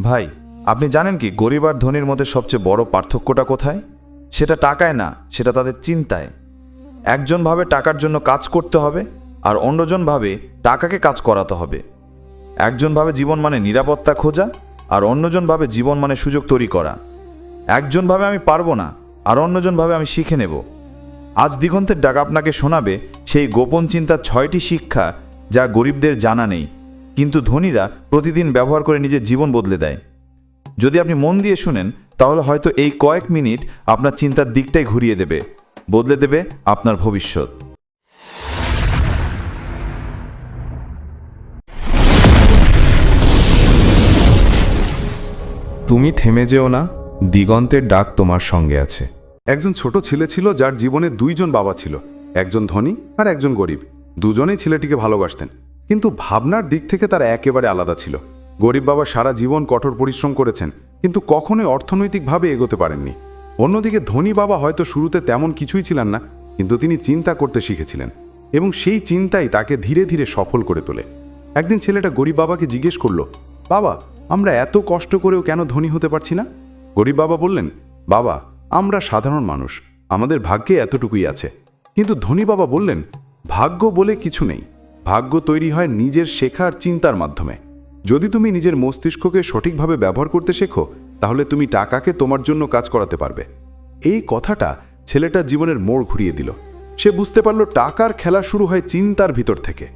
ভাই, আপনি জানেন কি গরিব আর ধনীর মধ্যে সবচেয়ে বড় পার্থক্যটা কোথায়? সেটা টাকায় না, সেটা তাদের চিন্তায়। একজন ভাবে টাকার জন্য কাজ করতে হবে আর অন্যজন ভাবে টাকাকে কাজ করাতে হবে। একজন ভাবে জীবন মানে নিরাপত্তা খোঁজা আর অন্যজন ভাবে জীবন মানে সুযোগ তৈরি করা। একজন ভাবে আমি পারব না আর অন্যজন ভাবে আমি শিখে নেব। আজ দিগন্তের ডাক আপনাকে শোনাবে সেই গোপন চিন্তার ছয়টি শিক্ষা যা গরিবদের জানা নেই। কিন্তু ধনীরা প্রতিদিন ব্যবহার করে নিজের জীবন বদলে দেয়। যদি আপনি মন দিয়ে শুনেন তাহলে হয়তো এই কয়েক মিনিট আপনার চিন্তার দিকটাই ঘুরিয়ে দেবে। বদলে দেবে আপনার ভবিষ্যৎ। তুমি থেমে যেও না দিগন্তের ডাক তোমার সঙ্গে আছে। একজন ছোট ছেলে ছিল যার জীবনে দুইজন বাবা ছিল একজন ধনী আর একজন গরিব। দুজনেই ছেলেটিকে ভালোবাসতেন। কিন্তু ভাবনার দিক থেকে তারা একেবারে আলাদা ছিল। গরিব বাবা সারা জীবন কঠোর পরিশ্রম করেছেন, কিন্তু কখনোই অর্থনৈতিকভাবে এগোতে পারেননি। অন্যদিকে ধনী বাবা হয়তো শুরুতে তেমন কিছুই ছিলেন না, কিন্তু তিনি চিন্তা করতে শিখেছিলেন এবং সেই চিন্তাই তাকে ধীরে ধীরে সফল করে তোলে। একদিন ছেলেটা গরিব বাবাকে জিজ্ঞেস করল, বাবা, আমরা এত কষ্ট করেও কেন ধনী হতে পারছি না? গরিব বাবা বললেন, বাবা, আমরা সাধারণ মানুষ, আমাদের ভাগ্যে এতটুকুই আছে। কিন্তু ধনী বাবা বললেন, ভাগ্য বলে কিছু নেই। ভাগ্য তৈরি হয় নিজের শেখার চিন্তার মাধ্যমে। যদি তুমি নিজের মস্তিষ্ককে সঠিকভাবে ব্যবহার করতে শেখো, তাহলে তুমি টাকাকে তোমার জন্য কাজ করাতে পারবে। এই কথাটা ছেলেটার জীবনের মোড় ঘুরিয়ে দিল। সে বুঝতে পারল টাকার খেলা শুরু হয় চিন্তার ভিতর থেকে।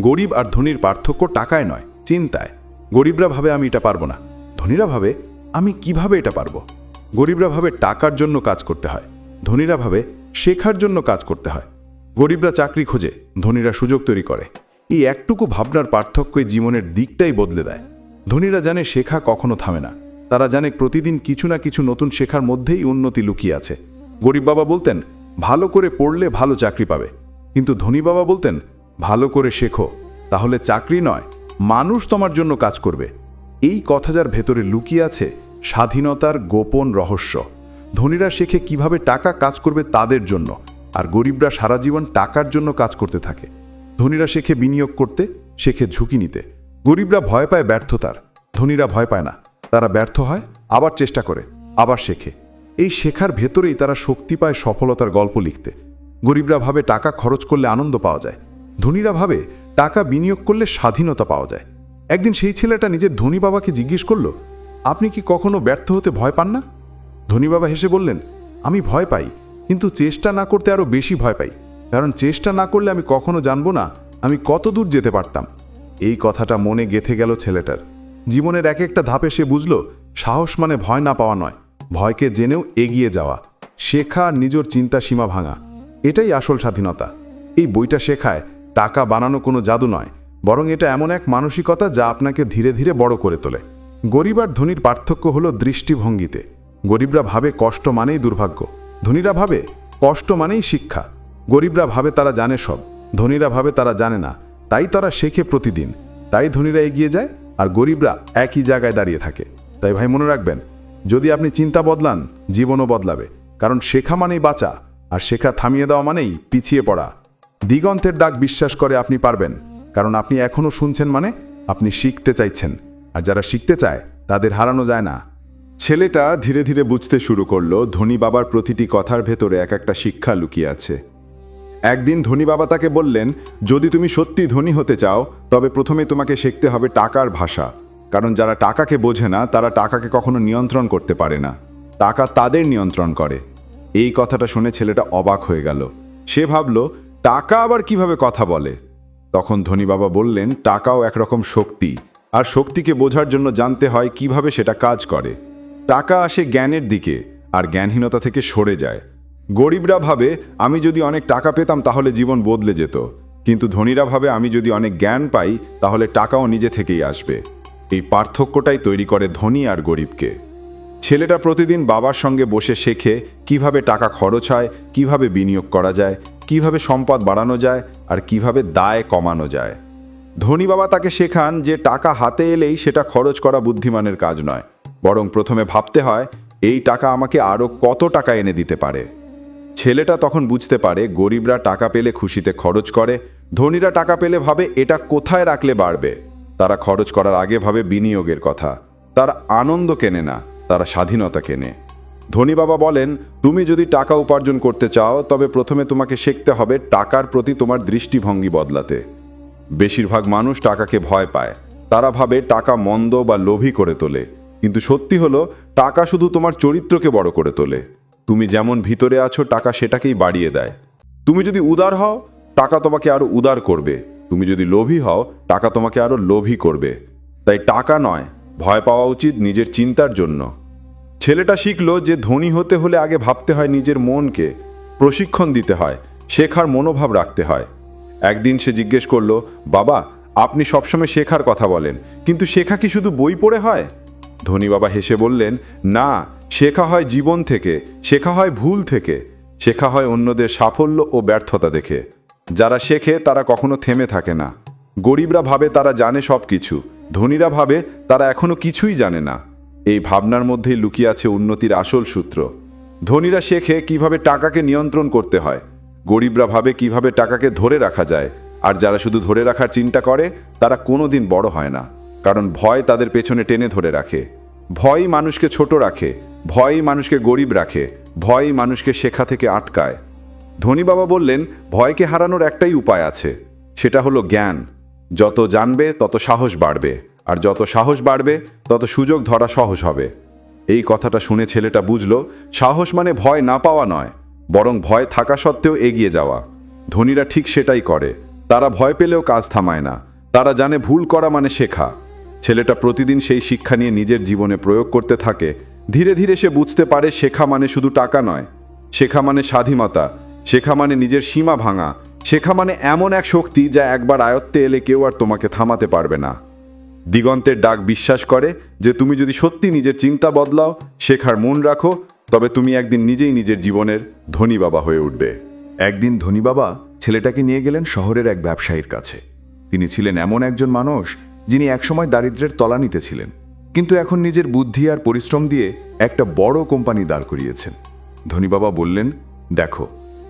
গরিব আর ধনীর পার্থক্য টাকায় নয়, চিন্তায়। গরিবরা ভাবে, আমি এটা পারব না। ধনীরা ভাবে, আমি কীভাবে এটা পারব? গরিবরা ভাবে, টাকার জন্য কাজ করতে হয়। ধনীরা ভাবে, শেখার জন্য কাজ করতে হয়। গরিবরা চাকরি খোঁজে, ধনীরা সুযোগ তৈরি করে। এই একটুকু ভাবনার পার্থক্যই জীবনের দিকটাই বদলে দেয়। ধনীরা জানে শেখা কখনো থামে না। তারা জানে প্রতিদিন কিছু না কিছু নতুন শেখার মধ্যেই উন্নতি লুকিয়ে আছে। গরিব বাবা বলতেন, ভালো করে পড়লে ভালো চাকরি পাবে। কিন্তু ধনী বাবা বলতেন, ভালো করে শেখো, তাহলে চাকরি নয়, মানুষ তোমার জন্য কাজ করবে। এই কথা যার ভেতরে লুকিয়ে আছে স্বাধীনতার গোপন রহস্য। ধনীরা শেখে কীভাবে টাকা কাজ করবে তাদের জন্য। আর গরিবরা সারা জীবন টাকার জন্য কাজ করতে থাকে। ধনীরা শেখে বিনিয়োগ করতে, শেখে ঝুঁকি নিতে। গরিবরা ভয় পায় ব্যর্থতার। ধনীরা ভয় পায় না। তারা ব্যর্থ হয়, আবার চেষ্টা করে, আবার শেখে। এই শেখার ভেতরেই তারা শক্তি পায় সফলতার গল্প লিখতে। গরিবরা ভাবে টাকা খরচ করলে আনন্দ পাওয়া যায়। ধনীরা ভাবে টাকা বিনিয়োগ করলে স্বাধীনতা পাওয়া যায়। একদিন সেই ছেলেটা নিজের ধনী বাবাকে জিজ্ঞেস করল, আপনি কি কখনো ব্যর্থ হতে ভয় পান না? ধনী বাবা হেসে বললেন, আমি ভয় পাই। কিন্তু চেষ্টা না করতে আরও বেশি ভয় পাই। কারণ চেষ্টা না করলে আমি কখনো জানব না আমি কত দূর যেতে পারতাম। এই কথাটা মনে গেথে গেল ছেলেটার। জীবনের এক একটা ধাপে সে বুঝল, সাহস মানে ভয় না পাওয়া নয়, ভয়কে জেনেও এগিয়ে যাওয়া। শেখা নিজের চিন্তা সীমা ভাঙা। এটাই আসল স্বাধীনতা। এই বইটা শেখায়, টাকা বানানো কোনো জাদু নয়, বরং এটা এমন এক মানসিকতা যা আপনাকে ধীরে ধীরে বড় করে তোলে। গরিব আর ধনীর পার্থক্য হলো দৃষ্টিভঙ্গিতে। গরিবরা ভাবে কষ্ট মানেই দুর্ভাগ্য। ধনীরা ভাবে কষ্ট মানেই শিক্ষা। গরিবরা ভাবে তারা জানে সব। ধনীরা ভাবে তারা জানে না। তাই তারা শেখে প্রতিদিন। তাই ধনীরা এগিয়ে যায় আর গরিবরা একই জায়গায় দাঁড়িয়ে থাকে। তাই ভাই মনে রাখবেন, যদি আপনি চিন্তা বদলান, জীবনও বদলাবে। কারণ শেখা মানেই বাঁচা, আর শেখা থামিয়ে দেওয়া মানেই পিছিয়ে পড়া। দিগন্তের ডাক বিশ্বাস করে আপনি পারবেন, কারণ আপনি এখনও শুনছেন মানে আপনি শিখতে চাইছেন। আর যারা শিখতে চায়, তাদের হারানো যায় না। ছেলেটা ধীরে ধীরে বুঝতে শুরু করল, ধনী বাবার প্রতিটি কথার ভেতরে এক একটা শিক্ষা লুকিয়ে আছে। একদিন ধনী বাবা তাকে বললেন, যদি তুমি সত্যি ধনী হতে চাও, তবে প্রথমে তোমাকে শিখতে হবে টাকার ভাষা। কারণ যারা টাকাকে বোঝে না, তারা টাকাকে কখনো নিয়ন্ত্রণ করতে পারে না। টাকা তাদের নিয়ন্ত্রণ করে। এই কথাটা শুনে ছেলেটা অবাক হয়ে গেল। সে ভাবল, টাকা আবার কীভাবে কথা বলে? তখন ধনী বাবা বললেন, টাকাও একরকম শক্তি, আর শক্তিকে বোঝার জন্য জানতে হয় কীভাবে সেটা কাজ করে। টাকা আসে জ্ঞানের দিকে আর জ্ঞানহীনতা থেকে সরে যায়। গরিবরা ভাবে, আমি যদি অনেক টাকা পেতাম তাহলে জীবন বদলে যেত। কিন্তু ধনীরা ভাবে, আমি যদি অনেক জ্ঞান পাই, তাহলে টাকাও নিজে থেকেই আসবে। এই পার্থক্যটাই তৈরি করে ধনী আর গরিবকে। ছেলেটা প্রতিদিন বাবার সঙ্গে বসে শেখে কীভাবে টাকা খরচ হয়, কীভাবে বিনিয়োগ করা যায়, কীভাবে সম্পদ বাড়ানো যায় আর কীভাবে দায় কমানো যায়। ধনী বাবা তাকে শেখান যে টাকা হাতে এলেই সেটা খরচ করা বুদ্ধিমানের কাজ নয়। বরং প্রথমে ভাবতে হয়, এই টাকা আমাকে আরও কত টাকা এনে দিতে পারে। ছেলেটা তখন বুঝতে পারে গরিবরা টাকা পেলে খুশিতে খরচ করে, ধনীরা টাকা পেলে ভাবে এটা কোথায় রাখলে বাড়বে। তারা খরচ করার আগে ভাবে বিনিয়োগের কথা। তারা আনন্দ কেনে না, তারা স্বাধীনতা কেনে। ধনী বাবা বলেন, তুমি যদি টাকা উপার্জন করতে চাও, তবে প্রথমে তোমাকে শিখতে হবে টাকার প্রতি তোমার দৃষ্টিভঙ্গি বদলাতে। বেশিরভাগ মানুষ টাকাকে ভয় পায়। তারা ভাবে টাকা মন্দ বা লোভী করে তোলে। কিন্তু সত্যি হলো, টাকা শুধু তোমার চরিত্রকে বড় করে তোলে। তুমি যেমন ভিতরে আছো, টাকা সেটাকেই বাড়িয়ে দেয়। তুমি যদি উদার হও, টাকা তোমাকে আরও উদার করবে। তুমি যদি লোভী হও, টাকা তোমাকে আরও লোভী করবে। তাই টাকা নয়, ভয় পাওয়া উচিত নিজের চিন্তার জন্য। ছেলেটা শিখল যে ধনী হতে হলে আগে ভাবতে হয় নিজের মনকে। প্রশিক্ষণ দিতে হয়, শেখার মনোভাব রাখতে হয়। একদিন সে জিজ্ঞেস করল, বাবা, আপনি সবসময় শেখার কথা বলেন, কিন্তু শেখা কি শুধু বই পড়ে হয়? ধনী বাবা হেসে বললেন, না, শেখা হয় জীবন থেকে, শেখা হয় ভুল থেকে, শেখা হয় অন্যদের সাফল্য ও ব্যর্থতা দেখে। যারা শেখে, তারা কখনো থেমে থাকে না। গরিবরা ভাবে, তারা জানে সব কিছু ধনীরা ভাবে, তারা এখনও কিছুই জানে না। এই ভাবনার মধ্যেই লুকিয়ে আছে উন্নতির আসল সূত্র। ধনীরা শেখে কীভাবে টাকাকে নিয়ন্ত্রণ করতে হয়। গরিবরা ভাবে কীভাবে টাকাকে ধরে রাখা যায়। আর যারা শুধু ধরে রাখার চিন্তা করে, তারা কোনোদিন বড় হয় না। কারণ ভয় তাদের পেছনে টেনে ধরে রাখে। ভয়ই মানুষকে ছোট রাখে, ভয়ই মানুষকে গরিব রাখে, ভয়ই মানুষকে শেখা থেকে আটকায়। ধনী বাবা বললেন, ভয়কে হারানোর একটাই উপায় আছে, সেটা হলো জ্ঞান। যত জানবে, তত সাহস বাড়বে, আর যত সাহস বাড়বে, তত সুযোগ ধরা সহজ হবে। এই কথাটা শুনে ছেলেটা বুঝল, সাহস মানে ভয় না পাওয়া নয়, বরং ভয় থাকা সত্ত্বেও এগিয়ে যাওয়া। ধনীরা ঠিক সেটাই করে, তারা ভয় পেলেও কাজ থামায় না, তারা জানে ভুল করা মানে শেখা। ছেলেটা প্রতিদিন সেই শিক্ষা নিয়ে নিজের জীবনে প্রয়োগ করতে থাকে। ধীরে ধীরে সে বুঝতে পারে শেখা মানে শুধু টাকা নয়। শেখা মানে স্বাধীনতা। শেখা মানে নিজের সীমা ভাঙা। শেখা মানে এমন এক শক্তি যা একবার আয়ত্তে এলে কেউ আর তোমাকে থামাতে পারবে না। দিগন্তের ডাক বিশ্বাস করে যে তুমি যদি সত্যি নিজের চিন্তা বদলাও, শেখার মন রাখো, তবে তুমি একদিন নিজেই নিজের জীবনের ধনী বাবা হয়ে উঠবে। একদিন ধনী বাবা ছেলেটাকে নিয়ে গেলেন শহরের এক ব্যবসায়ীর কাছে। তিনি ছিলেন এমন একজন মানুষ যিনি একসময় দারিদ্র্যের তলানিতে ছিলেন, কিন্তু এখন নিজের বুদ্ধি আর পরিশ্রম দিয়ে একটা বড় কোম্পানি দাঁড় করিয়েছেন। ধনী বাবা বললেন, দেখো,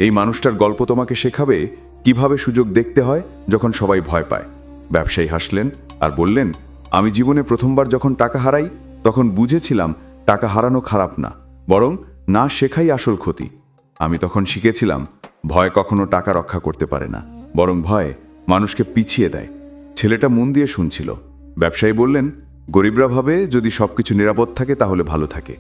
এই মানুষটার গল্প তোমাকে শেখাবে কীভাবে সুযোগ দেখতে হয় যখন সবাই ভয় পায়। ব্যবসায়ী হাসলেন আর বললেন, আমি জীবনে প্রথমবার যখন টাকা হারাই, তখন বুঝেছিলাম টাকা হারানো খারাপ না, বরং না শেখাই আসল ক্ষতি। আমি তখন শিখেছিলাম, ভয় কখনো টাকা রক্ষা করতে পারে না, বরং ভয় মানুষকে পিছিয়ে দেয়। ছেলেটা মন দিয়ে শুনছিল। ব্যবসায়ী বললেন, গরিবরা ভাবে যদি সবকিছু নিরাপদ থাকে তাহলে ভালো থাকে।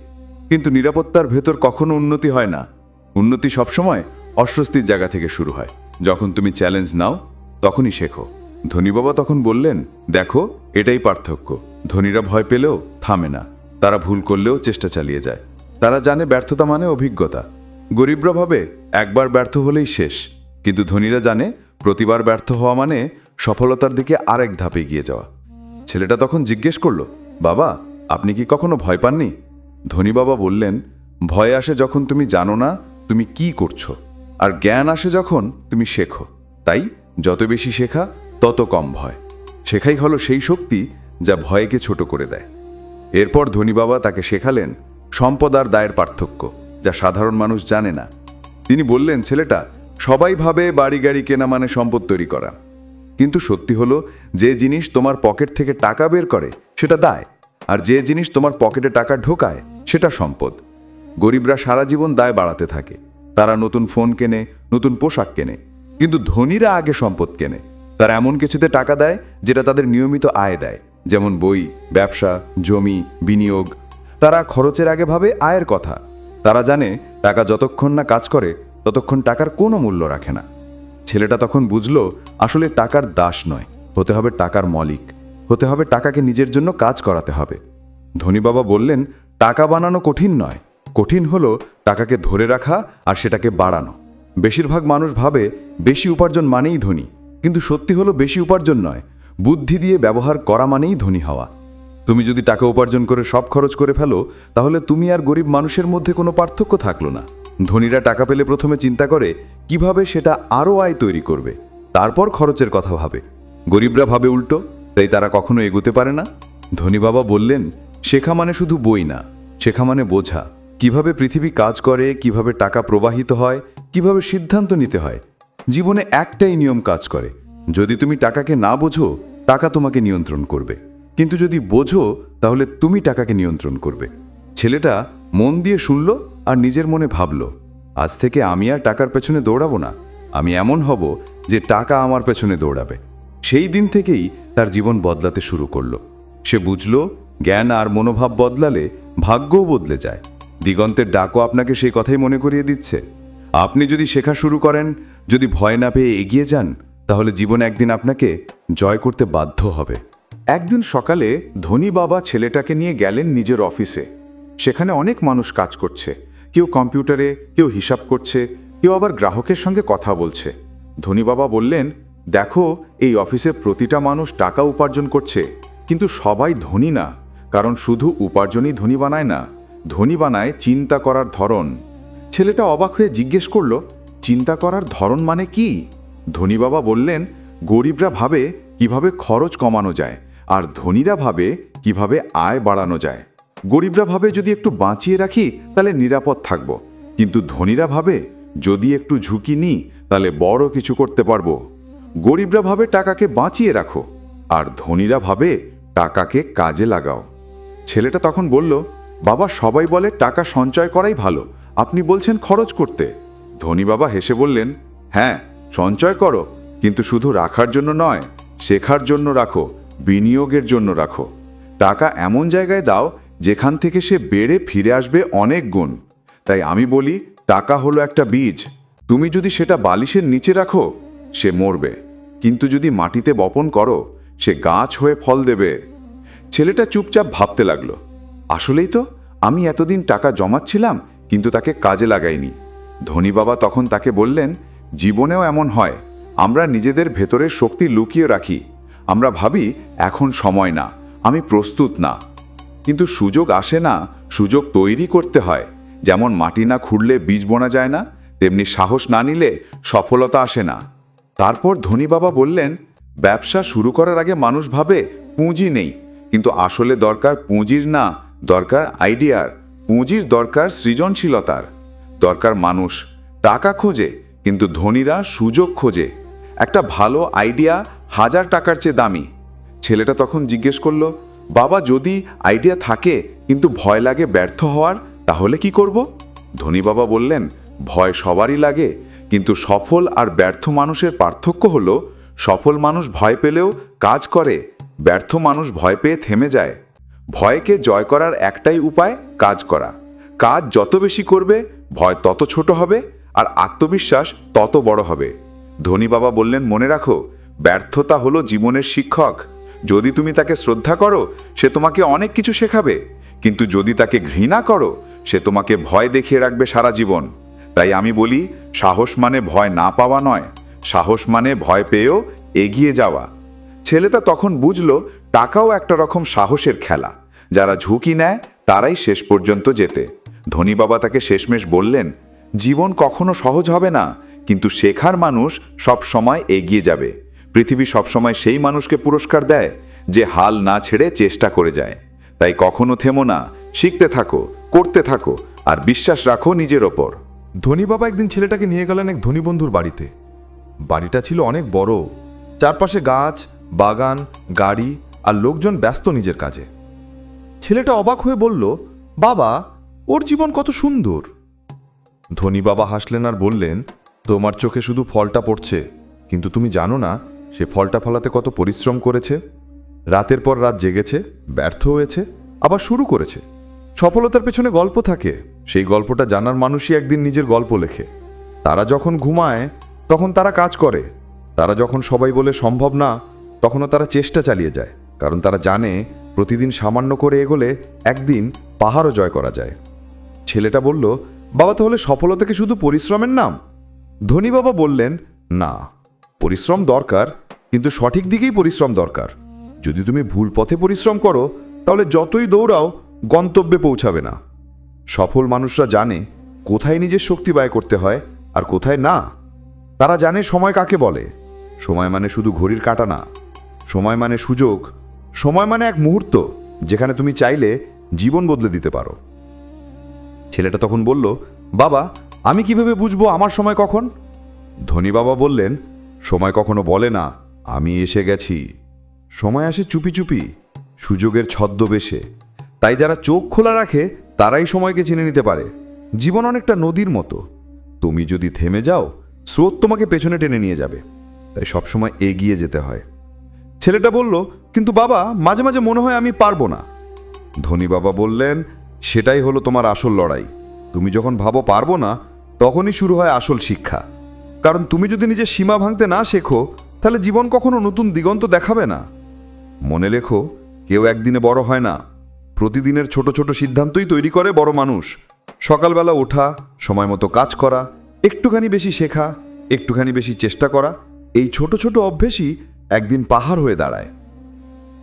কিন্তু নিরাপত্তার ভেতর কখনো উন্নতি হয় না। উন্নতি সবসময় অস্বস্তির জায়গা থেকে শুরু হয়। যখন তুমি চ্যালেঞ্জ নাও, তখনই শেখো। ধনী বাবা তখন বললেন, দেখো, এটাই পার্থক্য। ধনীরা ভয় পেলেও থামে না। তারা ভুল করলেও চেষ্টা চালিয়ে যায়। তারা জানে ব্যর্থতা মানে অভিজ্ঞতা। গরিবরা ভাবে একবার ব্যর্থ হলেই শেষ। কিন্তু ধনীরা জানে, প্রতিবার ব্যর্থ হওয়া মানে সফলতার দিকে আরেক ধাপে এগিয়ে যাওয়া। ছেলেটা তখন জিজ্ঞেস করল, বাবা, আপনি কি কখনো ভয় পাননি? ধনী বাবা বললেন, ভয় আসে যখন তুমি জানো না তুমি কি করছ, আর জ্ঞান আসে যখন তুমি শেখো। তাই যত বেশি শেখা, তত কম ভয়। শেখাই হলো সেই শক্তি যা ভয়কে ছোট করে দেয়। এরপর ধনী বাবা তাকে শেখালেন সম্পদ আর দায়ের পার্থক্য, যা সাধারণ মানুষ জানে না। তিনি বললেন, ছেলেটা, সবাই ভাবে বাড়ি গাড়ি কেনা মানে সম্পদ তৈরি করা। কিন্তু সত্যি হলো, যে জিনিস তোমার পকেট থেকে টাকা বের করে, সেটা দায়। আর যে জিনিস তোমার পকেটে টাকা ঢোকায়, সেটা সম্পদ। গরিবরা সারা জীবন দায় বাড়াতে থাকে। তারা নতুন ফোন কেনে, নতুন পোশাক কেনে। কিন্তু ধনীরা আগে সম্পদ কেনে। তারা এমন কিছুতে টাকা দেয়, যেটা তাদের নিয়মিত আয় দেয়। যেমন বই, ব্যবসা, জমি, বিনিয়োগ। তারা খরচের আগে ভাবে আয়ের কথা। তারা জানে, টাকা যতক্ষণ না কাজ করে, ততক্ষণ টাকার কোনো মূল্য রাখে না। ছেলেটা তখন বুঝলো আসলে টাকার দাস নয়, হতে হবে টাকার মালিক, হতে হবে টাকাকে নিজের জন্য কাজ করাতে হবে। ধনী বাবা বললেন, টাকা বানানো কঠিন নয়, কঠিন হলো টাকাকে ধরে রাখা আর সেটাকে বাড়ানো। বেশিরভাগ মানুষ ভাবে বেশি উপার্জন মানেই ধনী, কিন্তু সত্যি হলো বেশি উপার্জন নয়, বুদ্ধি দিয়ে ব্যবহার করা মানেই ধনী হওয়া। তুমি যদি টাকা উপার্জন করে সব খরচ করে ফেলো, তাহলে তুমি আর গরিব মানুষের মধ্যে কোনো পার্থক্য থাকল না। ধনীরা টাকা পেলে প্রথমে চিন্তা করে কীভাবে সেটা আরও আয় তৈরি করবে, তারপর খরচের কথা ভাবে। গরিবরা ভাবে উল্টো, তাই তারা কখনো এগোতে পারে না। ধনী বাবা বললেন, শেখা মানে শুধু বই না, শেখা মানে বোঝা। কীভাবে পৃথিবী কাজ করে, কীভাবে টাকা প্রবাহিত হয়, কীভাবে সিদ্ধান্ত নিতে হয়। জীবনে একটাই নিয়ম কাজ করে, যদি তুমি টাকাকে না বোঝো, টাকা তোমাকে নিয়ন্ত্রণ করবে। কিন্তু যদি বোঝো, তাহলে তুমি টাকাকে নিয়ন্ত্রণ করবে। ছেলেটা মন দিয়ে শুনল আর নিজের মনে ভাবল, আজ থেকে আমি আর টাকার পেছনে দৌড়াবো না। আমি এমন হব যে টাকা আমার পেছনে দৌড়াবে। সেই দিন থেকেই তার জীবন বদলাতে শুরু করল। সে বুঝল, জ্ঞান আর মনোভাব বদলালে ভাগ্যও বদলে যায়। দিগন্তের ডাকও আপনাকে সেই কথাই মনে করিয়ে দিচ্ছে। আপনি যদি শেখা শুরু করেন, যদি ভয় না পেয়ে এগিয়ে যান, তাহলে জীবন একদিন আপনাকে জয় করতে বাধ্য হবে। একদিন সকালে ধনী বাবা ছেলেটাকে নিয়ে গেলেন নিজের অফিসে। সেখানে অনেক মানুষ কাজ করছে। কেউ কম্পিউটারে, কেউ হিসাব করছে, কেউ আবার গ্রাহকের সঙ্গে কথা বলছে। ধনী বাবা বললেন, দেখো, এই অফিসে প্রতিটা মানুষ টাকা উপার্জন করছে, কিন্তু সবাই ধনী না, কারণ শুধু উপার্জনই ধনী বানায় না, ধনী বানায় চিন্তা করার ধরন। ছেলেটা অবাক হয়ে জিজ্ঞেস করল, চিন্তা করার ধরন মানে কি? ধনী বাবা বললেন, গরিবরা ভাবে কীভাবে খরচ কমানো যায়, আর ধনীরা ভাবে কীভাবে আয় বাড়ানো যায়। গরিবরা ভাবে যদি একটু বাঁচিয়ে রাখি, তাহলে নিরাপদ থাকব। কিন্তু ধনীরা ভাবে, যদি একটু ঝুঁকি নিই, তাহলে বড় কিছু করতে পারব। গরিবরা ভাবে টাকাকে বাঁচিয়ে রাখো, আর ধনীরা ভাবে টাকাকে কাজে লাগাও। ছেলেটা তখন বলল, বাবা, সবাই বলে টাকা সঞ্চয় করাই ভালো। আপনি বলছেন খরচ করতে। ধনী বাবা হেসে বললেন হ্যাঁ সঞ্চয় করো, কিন্তু শুধু রাখার জন্য নয়, শেখার জন্য রাখো, বিনিয়োগের জন্য রাখো। টাকা এমন জায়গায় দাও যেখান থেকে সে বেড়ে ফিরে আসবে অনেক গুণ। তাই আমি বলি, টাকা হলো একটা বীজ। তুমি যদি সেটা বালিশের নিচে রাখো, সে মরবে। কিন্তু যদি মাটিতে বপন করো, সে গাছ হয়ে ফল দেবে। ছেলেটা চুপচাপ ভাবতে লাগল। আসলেই তো, আমি এতদিন টাকা জমাচ্ছিলাম, কিন্তু তাকে কাজে লাগাইনি। ধনী বাবা তখন তাকে বললেন, জীবনেও এমন হয়। আমরা নিজেদের ভেতরের শক্তি লুকিয়ে রাখি। আমরা ভাবি, এখন সময় না। আমি প্রস্তুত না। কিন্তু সুযোগ আসে না, সুযোগ তৈরি করতে হয়। যেমন মাটি না খুঁড়লে বীজ বোনা যায় না, তেমনি সাহস না নিলে সফলতা আসে না। তারপর ধনী বাবা বললেন, ব্যবসা শুরু করার আগে মানুষ ভাবে, পুঁজি নেই। কিন্তু আসলে দরকার পুঁজির না, দরকার আইডিয়ার। পুঁজির দরকার সৃজনশীলতার। দরকার মানুষ, টাকা খোঁজে, কিন্তু ধনীরা সুযোগ খোঁজে। একটা ভালো আইডিয়া হাজার টাকার চেয়ে দামি। ছেলেটা তখন জিজ্ঞেস করল বাবা যদি আইডিয়া থাকে কিন্তু ভয় লাগে ব্যর্থ হওয়ার, তাহলে কি করব? ধনী বাবা বললেন, ভয় সবারই লাগে। কিন্তু সফল আর ব্যর্থ মানুষের পার্থক্য হল, সফল মানুষ ভয় পেলেও কাজ করে, ব্যর্থ মানুষ ভয় পেয়ে থেমে যায়। ভয়কে জয় করার একটাই উপায়, কাজ করা। কাজ যত বেশি করবে, ভয় তত ছোট হবে আর আত্মবিশ্বাস তত বড় হবে। ধনী বাবা বললেন, মনে রাখো, ব্যর্থতা হলো জীবনের শিক্ষক। যদি তুমি তাকে শ্রদ্ধা করো, সে তোমাকে অনেক কিছু শেখাবে। কিন্তু যদি তাকে ঘৃণা করো, সে তোমাকে ভয় দেখিয়ে রাখবে সারা জীবন। তাই আমি বলি, সাহস মানে ভয় না পাওয়া নয়। সাহস মানে ভয় পেয়েও এগিয়ে যাওয়া। ছেলেটা তখন বুঝল, টাকাও একটা রকম সাহসের খেলা। যারা ঝুঁকি নেয়, তারাই শেষ পর্যন্ত যেতে ধনী বাবা তাকে শেষমেশ বললেন, জীবন কখনো সহজ হবে না, কিন্তু শেখার মানুষ সব সময় এগিয়ে যাবে। পৃথিবী সবসময় সেই মানুষকে পুরস্কার দেয় যে হাল না ছেড়ে চেষ্টা করে যায়। তাই কখনো থেমো না, শিখতে থাকো, করতে থাকো, আর বিশ্বাস রাখো নিজের ওপর। ধনী বাবা একদিন ছেলেটাকে নিয়ে গেলেন এক ধনী বন্ধুর বাড়িতে। বাড়িটা ছিল অনেক বড়। চারপাশে গাছ, বাগান, গাড়ি আর লোকজন ব্যস্ত নিজের কাজে। ছেলেটা অবাক হয়ে বলল, বাবা, ওর জীবন কত সুন্দর। ধনী বাবা হাসলেন আর বললেন, তোমার চোখে শুধু ফলটা পড়ছে, কিন্তু তুমি জানো না সে ফলটা ফলাতে কত পরিশ্রম করেছে? রাতের পর রাত জেগেছে, ব্যর্থ হয়েছে, আবার শুরু করেছে। সফলতার পেছনে গল্প থাকে। সেই গল্পটা জানার মানুষই একদিন নিজের গল্প লেখে। তারা যখন ঘুমায়, তখন তারা কাজ করে। তারা যখন সবাই বলে সম্ভব না, তখনও তারা চেষ্টা চালিয়ে যায়। কারণ তারা জানে, প্রতিদিন সামান্য করে এগোলে একদিন পাহাড়ও জয় করা যায়। ছেলেটা বলল, বাবা, তাহলে সফলতাকে শুধু পরিশ্রমের নাম? ধনী বাবা বললেন, না, পরিশ্রম দরকার কিন্তু সঠিক দিকেই পরিশ্রম দরকার। যদি তুমি ভুল পথে পরিশ্রম করো, তাহলে যতই দৌড়াও, গন্তব্যে পৌঁছাবে না। সফল মানুষরা জানে কোথায় নিজের শক্তি ব্যয় করতে হয় আর কোথায় না। তারা জানে সময় কাকে বলে। সময় মানে শুধু ঘড়ির কাঁটা না। সময় মানে সুযোগ। সময় মানে এক মুহূর্ত, যেখানে তুমি চাইলে জীবন বদলে দিতে পারো। ছেলেটা তখন বলল, বাবা, আমি কীভাবে বুঝব আমার সময় কখন? ধনী বাবা বললেন, সময় কখনো বলে না। আমি এসে গেছি। সময় আসে চুপি চুপি, সুযোগের ছদ্মবেশে। তাই যারা চোখ খোলা রাখে, তারাই সময়কে চিনে নিতে পারে। জীবন অনেকটা নদীর মতো। তুমি যদি থেমে যাও, স্রোত তোমাকে পেছনে টেনে নিয়ে যাবে। তাই সবসময় এগিয়ে যেতে হয়। ছেলেটা বলল, কিন্তু বাবা, মাঝে মাঝে মনে হয় আমি পারব না। ধনী বাবা বললেন, সেটাই হলো তোমার আসল লড়াই। তুমি যখন ভাবো পারব না, তখনই শুরু হয় আসল শিক্ষা। কারণ তুমি যদি নিজের সীমা ভাঙতে না শেখো তাহলে জীবন কখনো নতুন দিগন্ত দেখাবে না? মনে লেখো, কেউ একদিনে বড় হয় না। প্রতিদিনের ছোট ছোট সিদ্ধান্তই তৈরি করে বড় মানুষ। সকালবেলা ওঠা, সময় মতো কাজ করা, একটুখানি বেশি শেখা, একটুখানি বেশি চেষ্টা করা, এই ছোট ছোট অভ্যেসই একদিন পাহাড় হয়ে দাঁড়ায়।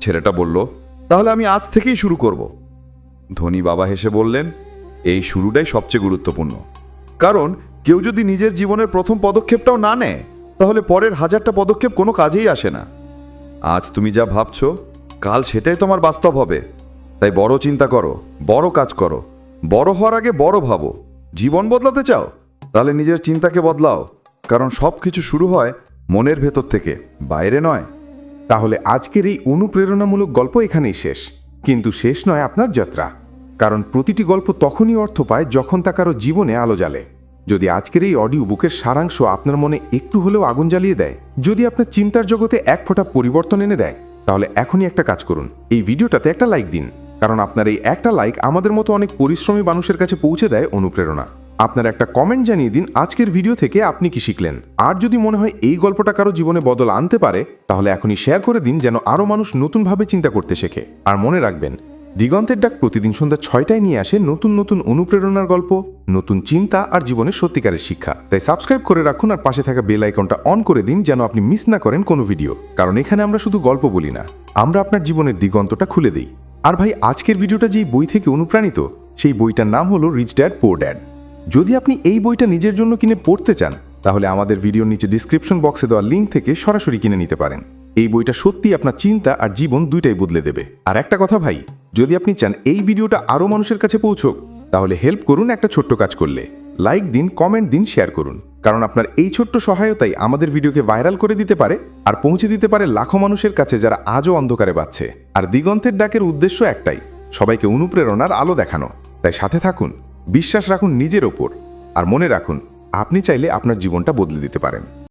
ছেলেটা বলল, তাহলে আমি আজ থেকেই শুরু করব। ধনী বাবা হেসে বললেন, এই শুরুটাই সবচেয়ে গুরুত্বপূর্ণ। কারণ কেউ যদি নিজের জীবনের প্রথম পদক্ষেপটাও না নেয় তাহলে পরের হাজারটা পদক্ষেপ কোনো কাজেই আসে না। আজ তুমি যা ভাবছ, কাল সেটাই তোমার বাস্তব হবে। তাই বড় চিন্তা করো, বড় কাজ করো। বড় হওয়ার আগে বড় ভাবো। জীবন বদলাতে চাও? তাহলে নিজের চিন্তাকে বদলাও। কারণ সব কিছু শুরু হয় মনের ভেতর থেকে, বাইরে নয়। তাহলে আজকের এই অনুপ্রেরণামূলক গল্প এখানেই শেষ। কিন্তু শেষ নয় আপনার যাত্রা। কারণ প্রতিটি গল্প তখনই অর্থ পায় যখন তা কারও জীবনে আলো জ্বালে। যদি আজকের এই অডিও বুকের সারাংশ আপনার মনে একটু হলেও আগুন জ্বালিয়ে দেয়, যদি আপনার চিন্তার জগতে এক ফোঁটা পরিবর্তন এনে দেয়, তাহলে এখনই একটা কাজ করুন। এই ভিডিওটাতে একটা লাইক দিন, কারণ আপনার এই একটা লাইক আমাদের মতো অনেক পরিশ্রমী মানুষের কাছে পৌঁছে দেয় অনুপ্রেরণা। আপনার একটা কমেন্ট জানিয়ে দিন, আজকের ভিডিও থেকে আপনি কি শিখলেন? আর যদি মনে হয় এই গল্পটা কারও জীবনে বদল আনতে পারে, তাহলে এখনই শেয়ার করে দিন, যেন আরও মানুষ নতুনভাবে চিন্তা করতে শেখে। আর মনে রাখবেন দিগন্তের ডাক প্রতিদিন সন্ধ্যা ছয়টায় নিয়ে আসে নতুন নতুন অনুপ্রেরণার গল্প, নতুন চিন্তা আর জীবনের সত্যিকারের শিক্ষা। তাই সাবস্ক্রাইব করে রাখুন আর পাশে থাকা বেল আইকনটা অন করে দিন যেন আপনি মিস না করেন কোনো ভিডিও। কারণ এখানে আমরা শুধু গল্প বলি না, আমরা আপনার জীবনের দিগন্তটা খুলে দিই। আর ভাই, আজকের ভিডিওটা যেই বই থেকে অনুপ্রাণিত, সেই বইটার নাম হলো রিচ ড্যাড পোর ড্যাড যদি আপনি এই বইটা নিজের জন্য কিনে পড়তে চান, তাহলে আমাদের ভিডিওর নিচে ডিসক্রিপশন বক্সে দেওয়া লিঙ্ক থেকে সরাসরি কিনে নিতে পারেন। এই বইটা সত্যি আপনার চিন্তা আর জীবন দুইটাই বদলে দেবে। আর একটা কথা ভাই, যদি আপনি চান এই ভিডিওটা আরও মানুষের কাছে পৌঁছক, তাহলে হেল্প করুন একটা ছোট্ট কাজ করলে। লাইক দিন, কমেন্ট দিন, শেয়ার করুন। কারণ আপনার এই ছোট্ট সহায়তাই আমাদের ভিডিওকে ভাইরাল করে দিতে পারে আর পৌঁছে দিতে পারে লাখো মানুষের কাছে যারা আজও অন্ধকারে বাচ্ছে। আর দিগন্তের ডাকের উদ্দেশ্য একটাই, সবাইকে অনুপ্রেরণার আলো দেখানো। তাই সাথে থাকুন, বিশ্বাস রাখুন নিজের ওপর। আর মনে রাখুন, আপনি চাইলে আপনার জীবনটা বদলে দিতে পারেন।